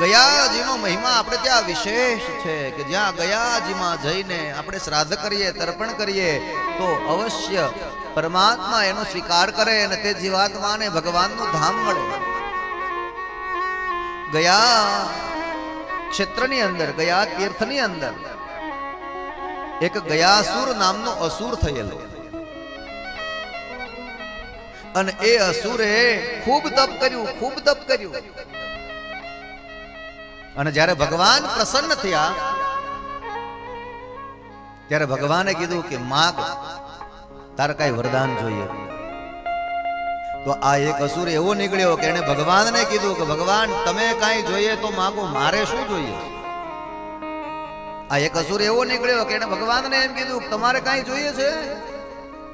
ગયાજીનો મહિમા આપણે ત્યાં વિશેષ છે કે જ્યાં ગયાજીમાં જઈને આપણે શ્રાદ્ધ કરીએ, તર્પણ કરીએ, તો અવશ્ય પરમાત્મા એનો સ્વીકાર કરે અને તે જીવાત્માને ભગવાનનું ધામ મળે. ગયા ક્ષેત્રની અંદર, ગયા તીર્થની અંદર એક ગયાસુર નામનો અસુર થયેલો. અને એ અસુરે ખૂબ તપ કર્યું, ખૂબ તપ કર્યું. અને જ્યારે ભગવાન પ્રસન્ન થયા, ત્યારે ભગવાને કીધું કે, માગ, તારે કઈ વરદાન જોઈએ. તો આ એક અસુર એવો નીકળ્યો કે એને ભગવાનને કીધું કે, ભગવાન, તમે કાંઈ જોઈએ તો માગો, મારે શું જોઈએ? આ એક અસુર એવો નીકળ્યો કે એને ભગવાનને એમ કીધું તમારે કાંઈ જોઈએ છે?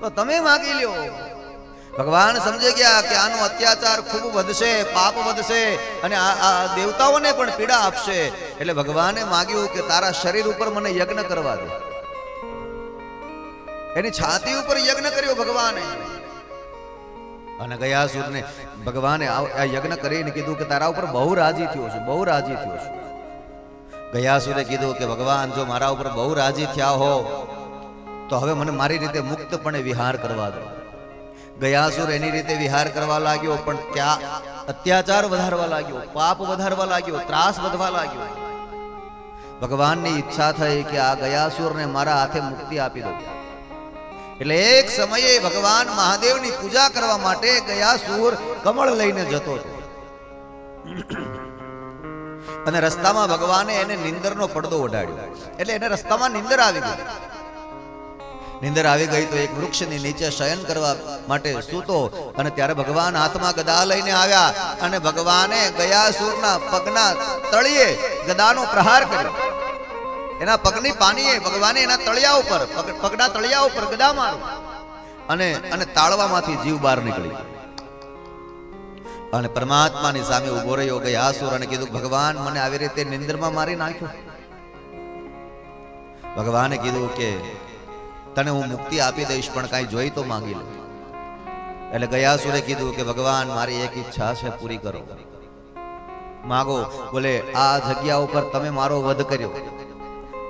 તો તમે માગી લ્યો. ભગવાન સમજી ગયા કે આનો અત્યાચાર ખૂબ વધશે, પાપ વધશે અને આ દેવતાઓને પણ પીડા આપશે. એટલે ભગવાને માગ્યું કે તારા શરીર ઉપર મને યજ્ઞ કરવા દે. એની છાતી ઉપર યજ્ઞ કર્યો ભગવાને. અને ગયા સુરને ભગવાને આ યજ્ઞ કરીને કીધું કે તારા ઉપર બહુ રાજી થયો છું, બહુ રાજી થયો છું. ગયાસુરે કીધું કે ભગવાન, જો મારા ઉપર બહુ રાજી થયા હો, તો હવે મને મારી રીતે મુક્તપણે વિહાર કરવા દો. ગયાસુર એની રીતે વિહાર કરવા લાગ્યો, પણ ત્યાં અત્યાચાર વધારવા લાગ્યો, પાપ વધારવા લાગ્યો, ત્રાસ વધવા લાગ્યો. ભગવાનની ઈચ્છા થઈ કે આ ગયાસુરને મારા હાથે મુક્તિ આપી દો એટલે એક સમયે ભગવાન મહાદેવની પૂજા કરવા માટે ગયાસુર કમળ લઈને જતો હતો. અને રસ્તામાં ભગવાને એને નિંદરનો પડદો ઓઢાડ્યો. એટલે એને રસ્તામાં નિંદર આવી ગઈ. નિંદર આવી ગઈ તો એક વૃક્ષની નીચે શયન કરવા માટે સૂતો અને ત્યારે ભગવાન હાથમાં ગદા લઈને આવ્યા અને ભગવાને ગયાસુરના પગના તળિયે ગદાનો પ્રહાર કર્યો. એના પગની પાનીએ ભગવાને એના તળિયા ઉપર પગના તળિયા ઉપર ગદા માર્યો અને અને તાળવામાંથી જીવ બહાર નીકળી અને પરમાત્માની સામે ઊભો રહ્યો ગયાસુર અને કીધું, ભગવાન, મને આવી રીતે નિંદરમાં મારી નાખ્યો. ભગવાને કીધું કે તને હું મુક્તિ આપી દઈશ, પણ કાંઈ જોઈ તો માંગી લે. એટલે ગયા સુરે કીધું કે, ભગવાન, મારી એક ઈચ્છા છે, પૂરી કરો. માગો, બોલે, આ જગ્યા ઉપર તમે મારો વધ કર્યો.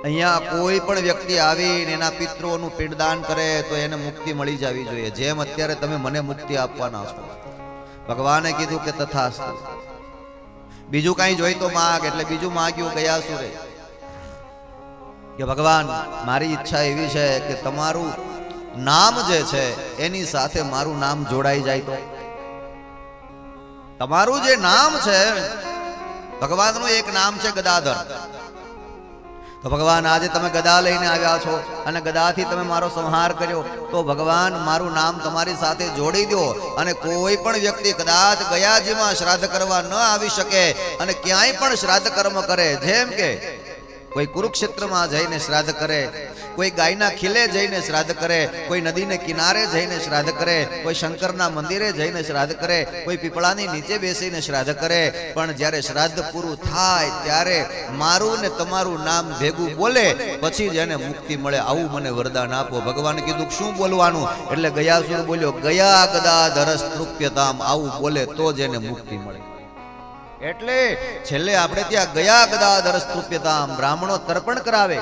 અહીંયા કોઈ પણ વ્યક્તિ આવીને એના પિતૃઓનું પિંડદાન કરે, તો એને મુક્તિ મળી જવી જોઈએ. જેમ અત્યારે તમે મને મુક્તિ આપવાના છો. ભગવાને કીધું કે તથા બીજું કાંઈ જોઈ તો માગ, એટલે બીજું માગ્યું ગયાસુરે. કે ભગવાન, મારી ઈચ્છા એવી છે કે તમારું નામ જે છે, એની સાથે મારું નામ જોડાઈ જાય તો. તમારું જે નામ છે, ભગવાનનું એક નામ છે ગદાધર. તો ભગવાન, આજે તમે ગદા લઈને આવ્યા છો અને ગદાથી તમે મારો સંહાર કર્યો, તો ભગવાન, મારું નામ તમારી સાથે જોડી દો અને કોઈ પણ વ્યક્તિ કદાચ ગયાજીમાં શ્રાદ્ધ કરવા ન આવી શકે અને ક્યાંય પણ શ્રાદ્ધ કર્મ કરે, જેમ કે કોઈ કુરુક્ષેત્રમાં જઈને શ્રાદ્ધ કરે, કોઈ ગાયના ખીલે જઈને શ્રાદ્ધ કરે, કોઈ નદીને કિનારે જઈને શ્રાદ્ધ કરે, કોઈ શંકરના મંદિરે જઈને શ્રાદ્ધ કરે, કોઈ પીપળાની નીચે બેસીને શ્રાદ્ધ કરે. પણ જ્યારે શ્રાદ્ધ પૂરું થાય ત્યારે મારું ને તમારું નામ ભેગું બોલે, પછી જ એને મુક્તિ મળે. આવું મને વરદાન આપો. ભગવાન કીધું, શું બોલવાનું? એટલે ગયા શું બોલ્યો, ગયા કદા ધરસ તૃપ્યતામ આવું બોલે તો જ એને મુક્તિ મળે. એટલે છેલ્લે આપણે ત્યાં ગયા ગદા સ્તુપ્યતામ બ્રાહ્મણો તર્પણ કરાવે.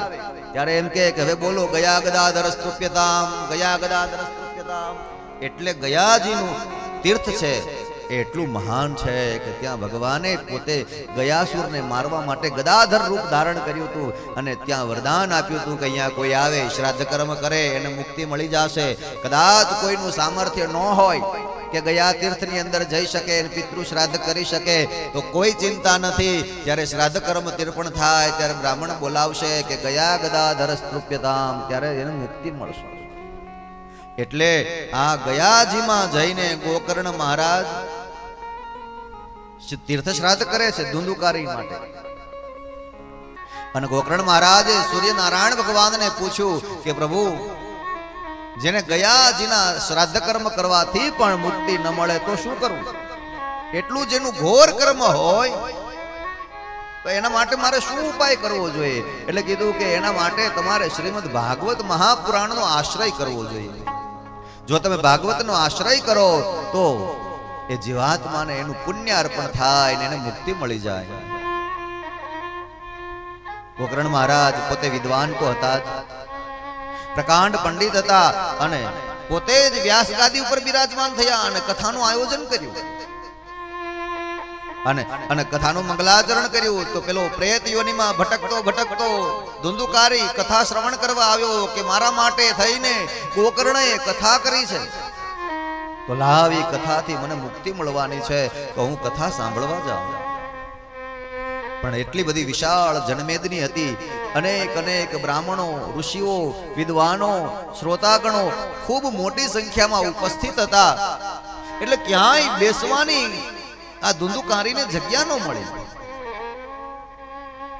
ત્યારે એમ કે હવે બોલો ગયા ગદા સ્તુપ્યતામ ગયા ગદા સ્તુપ્યતામ. એટલે ગયાજીનું તીર્થ છે. એટલું મહાન છે કે ત્યાં ભગવાને પોતે ગયાસુરને મારવા માટે ગદાધર રૂપ ધારણ કર્યું હતું અને ત્યાં વરદાન આપ્યું હતું કે અહીંયા કોઈ આવે, શ્રાદ્ધ કર્મ કરે, એને મુક્તિ મળી જશે. કદાચ કોઈનું સામર્થ્ય ન હોય કે ગયા તીર્થની અંદર જઈ શકે પિતૃ શ્રાદ્ધ કરી શકે, તો કોઈ ચિંતા નથી. જ્યારે શ્રાદ્ધ કર્મ તીર્પણ થાય, ત્યારે બ્રાહ્મણ બોલાવશે કે ગયા ગદાધર સ્તૃપ્યતામ ત્યારે એને મુક્તિ મળશે. એટલે આ ગયાજીમાં જઈને ગોકર્ણ મહારાજ તીર્થ શ્રાદ્ધ કરે છે ધુંધુકારી માટે. અને ગોકર્ણ મહારાજે સૂર્યનારાયણ ભગવાનને પૂછ્યું કે પ્રભુ જેને ગયાજીના શ્રાદ્ધ કર્મ કરવાથી પણ મુક્તિ ન મળે તો શું કરવું એટલું જેનું ઘોર કર્મ હોય, તો એના માટે મારે શું ઉપાય કરવો જોઈએ? એટલે કીધું કે એના માટે તમારે શ્રીમદ ભાગવત મહાપુરાણનો આશ્રય કરવો જોઈએ. જો તમે ભાગવતનો આશ્રય કરો, તો એ જીવાત્માને એનું પુણ્ય અર્પણ થાય ને એને મુક્તિ મળી જાય. ગોકર્ણ મહારાજ પોતે વિદ્વાન તો હતા જ. પ્રકાંડ પંડિત હતા અને પોતે જ વ્યાસ ગાદી ઉપર બિરાજમાન થયા અને કથાનું આયોજન કર્યું. અને અને કથાનું મંગલાચરણ કર્યું તો પેલો પ્રેત યોનીમાં ભટકતો ભટકતો ધુંધુકારી કથા શ્રવણ કરવા આવ્યો કે મારા માટે થઈને ગોકર્ણએ કથા કરી છે. તો લાવી કથાથી મને મુક્તિ મળવાની છે. તો હું કથા સાંભળવા જાઉં. પણ એટલી બધી વિશાળ જનમેદની હતી. અનેક અનેક બ્રાહ્મણો, ઋષિઓ, વિદ્વાનો, શ્રોતાગણો ખૂબ મોટી સંખ્યામાં ઉપસ્થિત હતા. એટલે ક્યાંય બેસવાની આ ધુંધુકારીને જગ્યા ન મળે.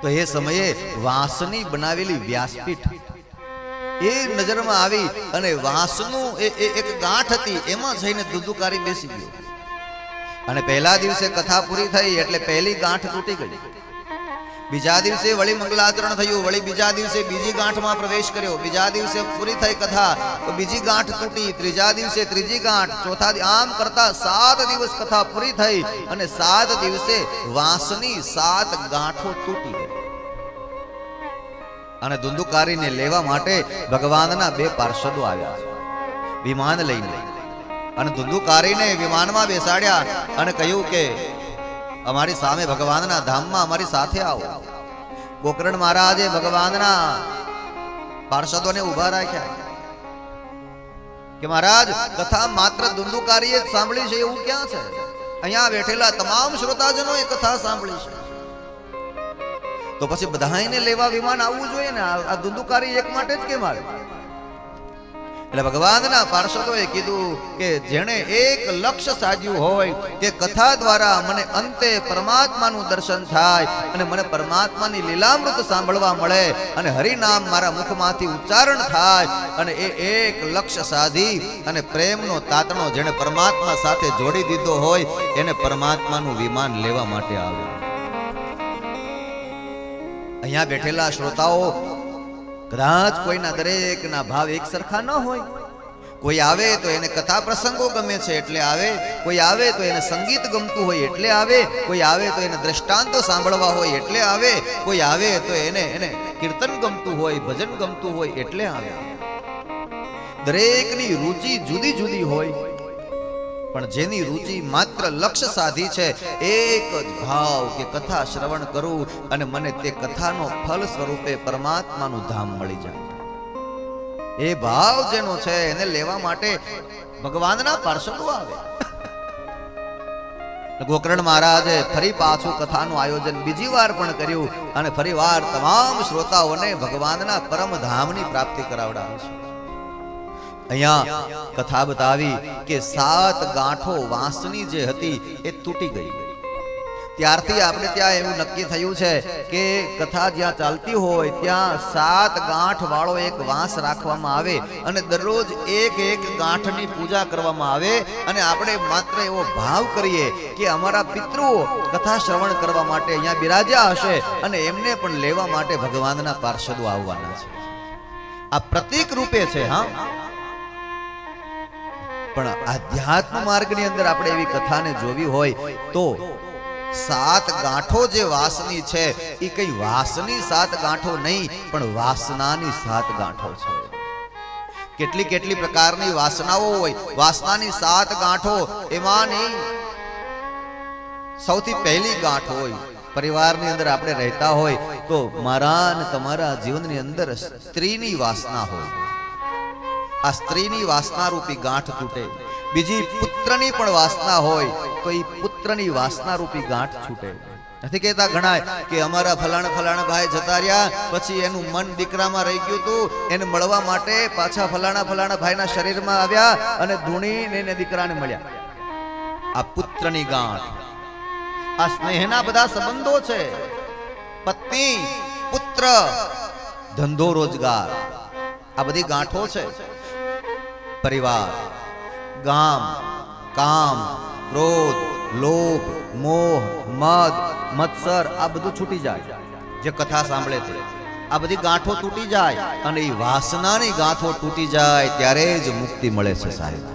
તો એ સમયે વાંસની બનાવેલી વ્યાસપીઠ. એ નજરમાં આવી અને વાંસનું એ એક ગાંઠ હતી, એમાં જઈને ધુંધુકારી બેસી ગયો. અને પહેલા દિવસે કથા પૂરી થઈ એટલે પહેલી ગાંઠ તૂટી ગઈ. બીજા દિવસે વળી મંગલાચરણ થયું, વળી બીજા દિવસે બીજી ગાંઠમાં પ્રવેશ કર્યો, બીજા દિવસે પૂરી થઈ કથા, તો બીજી ગાંઠ તૂટી, ત્રીજા દિવસે ત્રીજી ગાંઠ, ચોથા આમ કરતા સાત દિવસ કથા પૂરી થઈ અને સાત દિવસે વાંસની સાત ગાંઠો તૂટી અને ધુંધુકારીને લેવા માટે ભગવાનના બે પાર્ષદો આવ્યા. વિમાન લઈને. અને ધુંધુકારીને વિમાનમાં બેસાડ્યા અને કહ્યું કે અમારી સામે ભગવાનના ધામમાં અમારી સાથે આવો. ગોકર્ણ મહારાજે ભગવાનના પાર્ષદોને ઊભા રાખ્યા. કે મહારાજ, કથા માત્ર ધુંધુકારીએ જ સાંભળી છે, એવું ક્યાં છે? અહીંયા બેઠેલા તમામ શ્રોતાજનો એ કથા સાંભળી છે. તો પછી બધાને લેવા વિમાન આવવું જોઈએ ને? આ દુંદુકારી એક માટે જ કેમ આવે? એટલે ભગવાનના પાર્ષદોએ કીધું કે જેણે એક લક્ષ્ય સાધ્યું હોય કે કથા દ્વારા મને અંતે પરમાત્માનું દર્શન થાય અને મને પરમાત્માની લીલામૃત સાંભળવા મળે અને હરિનામ મારા મુખમાંથી ઉચ્ચારણ થાય અને એ એક લક્ષ્ય સાધી અને પ્રેમનો તાતણો જેણે પરમાત્મા સાથે જોડી દીધો હોય એને પરમાત્માનું વિમાન લેવા માટે આવ્યું. અહીંયા બેઠેલા શ્રોતાઓ કદાચ કોઈના દરેકના ભાવ એક સરખા ન હોય. કોઈ આવે તો એને કથા પ્રસંગો ગમે છે એટલે આવે. કોઈ આવે તો એને સંગીત ગમતું હોય એટલે આવે. કોઈ આવે તો એને દ્રષ્ટાંતો સાંભળવા હોય એટલે આવે. કોઈ આવે તો એને એને કીર્તન ગમતું હોય, ભજન ગમતું હોય એટલે આવે. દરેકની રુચિ જુદી જુદી હોય. પણ જેની રુચિ માત્ર લક્ષ્ય સાધી છે, એક જ ભાવ કે કથા શ્રવણ કરું અને મને તે કથાનો ફલ સ્વરૂપે પરમાત્માનું ધામ મળી જાય. એ ભાવ જેનો છે, એને લેવા માટે ભગવાનના પાર્ષદો આવે. ગોકર્ણ મહારાજે ફરી પાછું કથાનું આયોજન બીજી વાર પણ કર્યું અને ફરી વાર તમામ શ્રોતાઓને ભગવાનના પરમ ધામની પ્રાપ્તિ કરાવડાવે છે. અહીંયા કથા બતાવી કે સાત ગાંઠો વાંસની જે હતી એ તૂટી ગઈ. ત્યારથી આપણે ત્યાં એવું નક્કી થયું છે કે કથા જ્યાં ચાલતી હોય ત્યાં સાત ગાંઠ વાળો એક વાંસ રાખવામાં આવે અને દરરોજ એક એક ગાંઠની પૂજા કરવામાં આવે અને આપણે માત્ર એવો ભાવ કરીએ કે અમારા પિતૃઓ કથા શ્રવણ કરવા માટે અહીંયા બિરાજ્યા હશે અને એમને પણ લેવા માટે ભગવાનના પાર્ષદો આવવાના છે. આ પ્રતીક રૂપે છે, હા? પણ આધ્યાત્મ માર્ગની અંદર આપણે એવી કથાને જોવી હોય તો સાત ગાંઠો જે વાસની છે એ કઈ વાસની સાત ગાંઠો નહીં, પણ વાસનાની સાત ગાંઠો છે. કેટલી કેટલી પ્રકારની વાસનાઓ હોય, વાસનાની સાત ગાંઠો, એમાં નહીં. સૌથી પહેલી ગાંઠ હોય, પરિવારની અંદર આપણે રહેતા હોય, તો મારા અને તમારા જીવનની અંદર સ્ત્રીની વાસના હોય. આ સ્ત્રીની વાસના રૂપી ગાંઠ તૂટે. બીજી પુત્રની પણ વાસના હોય તો એ પુત્રની વાસના રૂપી ગાંઠ છૂટે. નથી કહેતા ઘણા કે અમારા ફલાણ ફલાણા ભાઈ જતા રહ્યા, પછી એનું મન દીકરામાં રહી ગયું હતું એને મળવા માટે પાછા ફલાણા ફલાણા ભાઈના શરીરમાં આવ્યા અને ધૂણીને એને દીકરાને મળ્યા. આ પુત્રની ગાંઠ. આ સ્નેહના બધા સંબંધો છે. પત્ની, પુત્ર, ધંધો રોજગાર. આ બધી ગાંઠો છે. પરિવાર, ગામ, કામ, ક્રોધ, લોભ, મોહ, મદ, મત્સર, આ બધું છૂટી જાય. જે કથા સાંભળે છે, આ બધી ગાંઠો તૂટી જાય અને એ વાસનાની ગાંઠો તૂટી જાય, ત્યારે જ મુક્તિ મળે છે સાહેબ.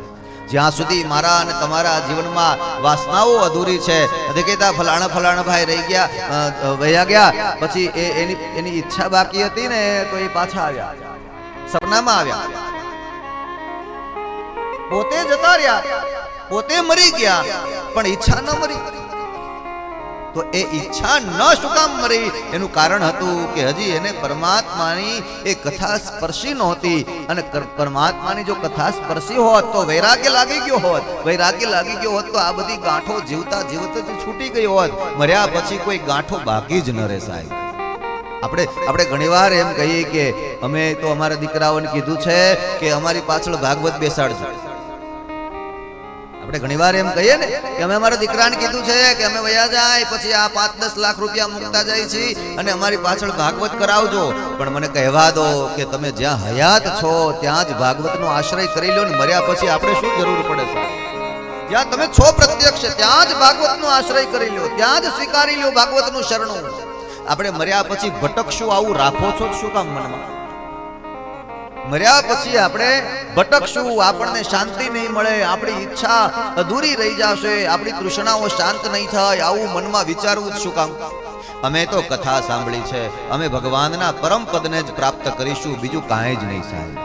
જ્યાં સુધી મારા અને તમારા જીવનમાં વાસનાઓ અધૂરી છે કહેતા, ફલાણા ફલાણા ભાઈ રહી ગયા વયા ગયા, પછી એ, એની એની ઈચ્છા બાકી હતી ને, તો એ પાછા આવ્યા. સપનામાં આવ્યા. પોતે જતા રહ્યા, પોતે મરી ગયા, પણ ઈચ્છા ન મરી. તો એ ઈચ્છા ન શું કામ મરી? એનું કારણ હતું કે હજી એને પરમાત્માની એ કથા સ્પર્શી નહોતી. અને પરમાત્માની જો કથા સ્પર્શી હોત, તો વૈરાગ્ય લાગી ગયો હોત. વૈરાગ્ય લાગી ગયો હોત, તો આ બધી ગાંઠો જીવતા જીવતા જ છૂટી ગઈ હોત. મર્યા પછી કોઈ ગાંઠો બાકી જ ન રહે સાહેબ. આપણે આપણે ઘણીવાર એમ કહીએ કે અમે તો અમારા દીકરાઓને કીધું છે કે અમારી પાછળ ભાગવત બેસાડજો. આપણે ઘણીવાર એમ કહીએ ને કે અમે અમારા દીકરાને કીધું છે કે અમે વયા જાય, પછી આ પાંચ દસ લાખ રૂપિયા મૂકતા જાય છે અને અમારી પાછળ ભાગવત કરાવજો. પણ મને કહેવા દો કે તમે જ્યાં હયાત છો, ત્યાં જ ભાગવતનો આશ્રય કરી લો ને મર્યા પછી આપણે શું જરૂર પડે છે? જ્યાં તમે છો પ્રત્યક્ષ, ત્યાં જ ભાગવતનો આશ્રય કરી લો, ત્યાં જ સ્વીકારી લો ભાગવતનું શરણું. આપણે મર્યા પછી ભટકશું, આવું રાખો છો શું કામ મનમાં? મર્યા પછી આપણે ભટકશું, આપણને શાંતિ નહીં મળે, આપણી ઈચ્છા અધૂરી રહી જશે, આપણી તૃષ્ણાઓ શાંત નહીં થાય, આવું મનમાં વિચારવું જ શું કામ? અમે તો કથા સાંભળી છે, અમે ભગવાનના પરમ પદને જ પ્રાપ્ત કરીશું, બીજું કાંઈ જ નહીં સાહેબ.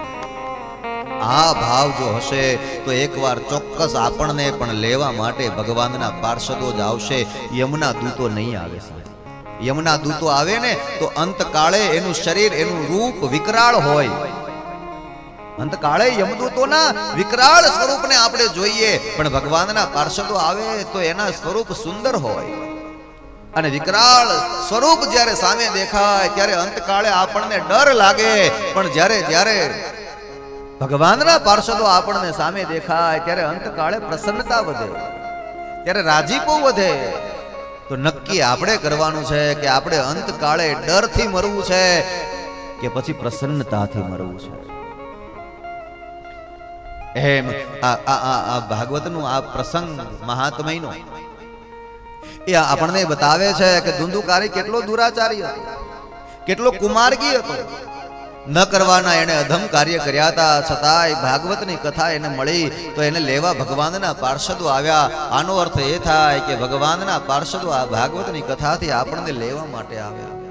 આ ભાવ જો હશે, તો એકવાર ચોક્કસ આપણને પણ લેવા માટે ભગવાનના પાર્ષદો જ આવશે, યમના દૂતો નહીં આવે સાહેબ. યમના દૂતો આવે ને, તો અંતકાળે એનું શરીર, એનું રૂપ વિકરાળ હોય. અંતકાળે યમદૂતોના વિકરાળ સ્વરૂપને આપણે જોઈએ, પણ ભગવાનના પાર્ષદો આવે તો એના સ્વરૂપ સુંદર હોય. અને વિકરાળ સ્વરૂપ જ્યારે સામે દેખાય, ત્યારે અંતકાળે આપણને ડર લાગે. પણ જ્યારે જ્યારે ભગવાનના પાર્ષદો આપણને સામે દેખાય, ત્યારે અંતકાળે પ્રસન્નતા વધે. ત્યારે રાજીપો વધે. તો નક્કી આપણે કરવાનું છે કે આપણે અંતકાળે ડરથી મરવું છે કે પછી પ્રસન્નતાથી મરવું છે? એમ આ આ આ ભાગવતનું આ પ્રસંગ મહાત્મયનો. એ આપણને બતાવે છે કે ધુંધુકારી કેટલો દુરાચારી હતો, કેટલો કુમાર્ગી હતો. ન કરવાના એને અધમ કાર્ય કર્યા હતા, છતાંય ભાગવતની કથા એને મળી તો એને લેવા ભગવાનના પાર્ષદો આવ્યા. આનો અર્થ એ થાય કે ભગવાનના પાર્ષદો આ ભાગવતની કથાથી આપણને લેવા માટે આવ્યા.